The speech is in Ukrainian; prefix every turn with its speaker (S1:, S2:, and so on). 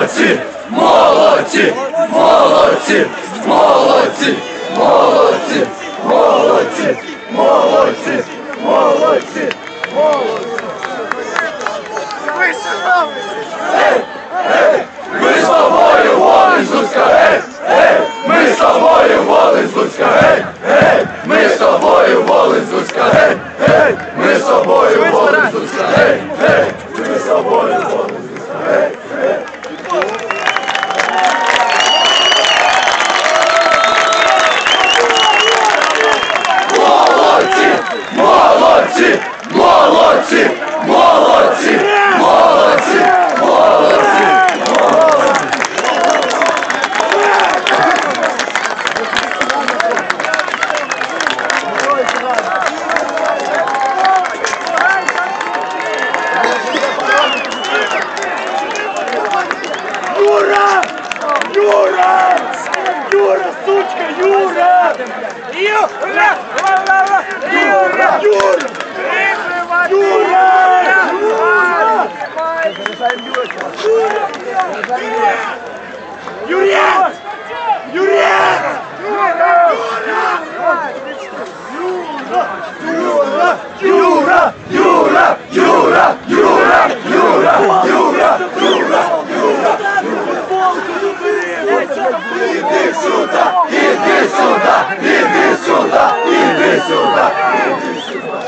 S1: Молодці! Молодці! Молодці! Молодці! Молодці! Молодці! Молодці! Молодці! Ми з тобою волень Луцька, гей! Ми з тобою волень Луцька, гей! Ми з тобою волень Луцька, гей! Ми з тобою волень Луцька, гей! Гей! Ми з тобою волень Луцька, гей! Молодці! Молодці! Молодці! Молодці! Молодці! Молодці!
S2: Юра! Юра! Юра, сучка, Юра! Юра! Юра! Юра! Юра! Юрец! Юрец! Юра!
S1: Юра! Юра! Юра! иди сюда, иди сюда, иди сюда, иди сюда, иди
S2: сюда.